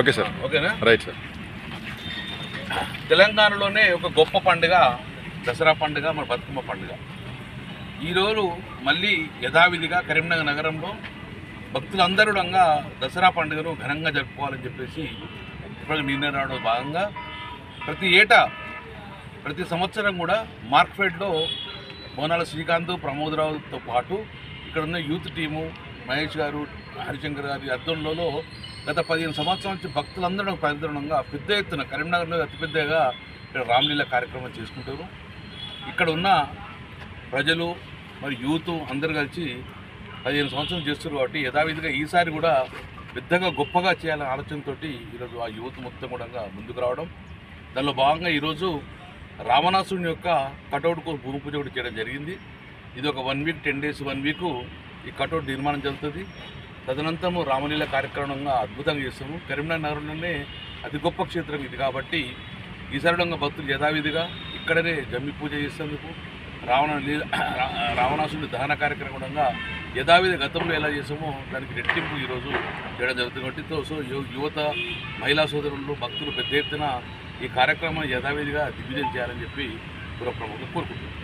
Okay sir. ఓకేనా? Right sir. తెలంగాణలోనే ఒక గొప్ప పండుగ దసరా పండుగ మన బతుకమ్మ పండుగ. ఈరోజు మళ్ళీ యథావిధిగా కరీంనగర్ నగరంలో భక్తులందరూ దసరా పండుగను ఘనంగా జరుపుకోవాలని చెప్పేసి ఇప్పుడు నిర్ణయం రావడం భాగంగా ప్రతి ఏటా ప్రతి సంవత్సరం కూడా మార్క్ఫెడ్లో బోనాల శ్రీకాంత్ ప్రమోదరావుతో పాటు ఇక్కడ ఉన్న యూత్ టీము మహేష్ గారు హరిశంకర్ గారి అర్థంలో గత పదిహేను సంవత్సరాల నుంచి భక్తులందరూ ప్రదర్శనంగా పెద్ద ఎత్తున కరీంనగర్లో అతిపెద్దగా ఇక్కడ రామ్లీల కార్యక్రమం చేసుకుంటారు. ఇక్కడ ఉన్న ప్రజలు మరి యూత్ అందరు కలిసి పదిహేను సంవత్సరం చేస్తారు కాబట్టి యథావిధిగా ఈసారి కూడా పెద్దగా గొప్పగా చేయాలనే ఆలోచనతో ఈరోజు ఆ యూత్ మొత్తం కూడా ముందుకు రావడం. దానిలో భాగంగా ఈరోజు రావణాసుని యొక్క కటౌట్కు భూమి పూజ కూడా చేయడం జరిగింది. ఇది ఒక one week ten days one week ఈ కటౌట్ నిర్మాణం జరుగుతుంది. తదనంతరము రామలీల కార్యక్రమంగా అద్భుతంగా చేస్తాము కరీంనగర్ నగరంలోనే అతి గొప్ప క్షేత్రం ఇది కాబట్టి ఈసారి భక్తులు యథావిధిగా ఇక్కడనే జమ్మి పూజ చేసేందుకు రావణ లీల రా- రావణాసుని దహన కార్యక్రమంగా యథావిధి గతంలో ఎలా చేసామో దానికి రెట్టింపు ఈరోజు చేయడం జరుగుతుంది. కాబట్టి సో యువత మహిళా సోదరులు భక్తులు పెద్ద ఎత్తున ఈ కార్యక్రమాన్ని యథావిధిగా దిగ్విజయం చేయాలని చెప్పి పుర ప్రముఖులు కోరుకుంటున్నారు.